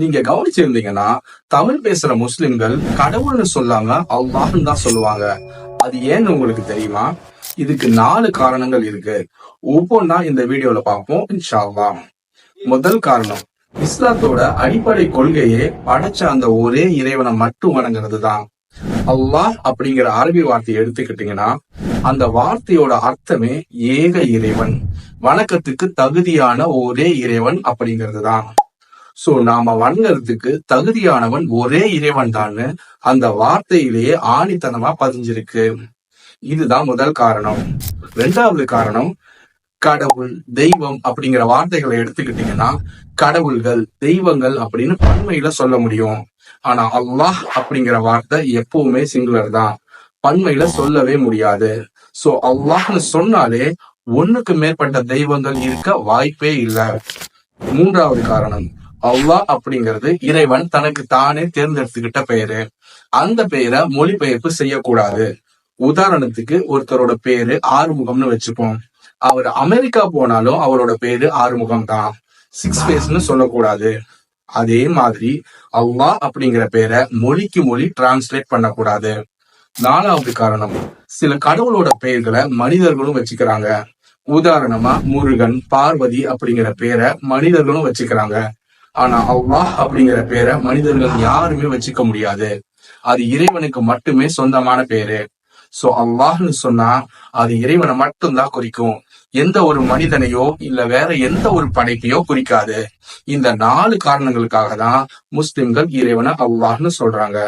நீங்க கவனிச்சிருந்தீங்கன்னா தமிழ் பேசுற முஸ்லிம்கள் கடவுள்னு சொல்லாம அல்லாஹ்னு தான் சொல்லுவாங்க. அது ஏன்னு உங்களுக்கு தெரியுமா? இதுக்கு நாலு காரணங்கள் இருக்கு. ஒவ்வொன்றா இந்த வீடியோல பார்ப்போம் இன்ஷா முதல் காரணம் இஸ்லாத்தோட அடிப்படை கொள்கையே படைச்ச அந்த ஒரே இறைவனை மட்டும் வணங்குறது தான். அல்லாஹ் அப்படிங்கிற அரபி வார்த்தையை எடுத்துக்கிட்டீங்கன்னா அந்த வார்த்தையோட அர்த்தமே ஏக இறைவன். வணக்கத்துக்கு தகுதியான ஒரே இறைவன் அப்படிங்கிறது தான். சோ நாம வணங்குறதுக்கு தகுதியானவன் ஒரே இறைவன் தான்னு அந்த வார்த்தையிலேயே ஆணித்தனமா பதிஞ்சிருக்கு. இதுதான் முதல் காரணம். ரெண்டாவது காரணம் கடவுள் தெய்வம் அப்படிங்கிற வார்த்தைகளை எடுத்துக்கிட்டீங்கன்னா கடவுள்கள் தெய்வங்கள் அப்படின்னு பன்மையில சொல்ல முடியும். ஆனா அல்லாஹ் அப்படிங்கிற வார்த்தை எப்பவுமே சிங்குலர் தான். பன்மையில சொல்லவே முடியாது. சோ அல்லாஹ்னு சொன்னாலே ஒண்ணுக்கு மேற்பட்ட தெய்வங்கள் இருக்க வாய்ப்பே இல்ல. மூன்றாவது காரணம் அல்லாஹ் அப்படிங்கிறது இறைவன் தனக்கு தானே தேர்ந்தெடுத்துக்கிட்ட பெயரு. அந்த பெயரை மொழிபெயர்ப்பு செய்யக்கூடாது. உதாரணத்துக்கு ஒருத்தரோட பேரு ஆறுமுகம்னு வச்சுப்போம். அவர் அமெரிக்கா போனாலும் அவரோட பேரு ஆறுமுகம் தான் சிக்ஸ் பேஸ்னு சொல்லக்கூடாது. அதே மாதிரி அல்லாஹ் அப்படிங்கிற பேரை மொழிக்கு மொழி டிரான்ஸ்லேட் பண்ணக்கூடாது. நாலாவது காரணம் சில கடவுளோட பெயர்களை மனிதர்களும் வச்சுக்கிறாங்க. உதாரணமா முருகன் பார்வதி அப்படிங்கிற பேரை மனிதர்களும் வச்சுக்கிறாங்க. ஆனா அல்லாஹ் அப்படிங்கிற பேரை மனிதர்கள் யாருமே வச்சுக்க முடியாது. அது இறைவனுக்கு மட்டுமே சொந்தமான பேரு. சோ அல்லாஹ்னு சொன்னா அது இறைவனை மட்டும்தான் குறிக்கும். எந்த ஒரு மனிதனையோ இல்ல வேற எந்த ஒரு படைப்பையோ குறிக்காது. இந்த நாலு காரணங்களுக்காக தான் முஸ்லிம்கள் இறைவனை அல்லாஹ்னு சொல்றாங்க.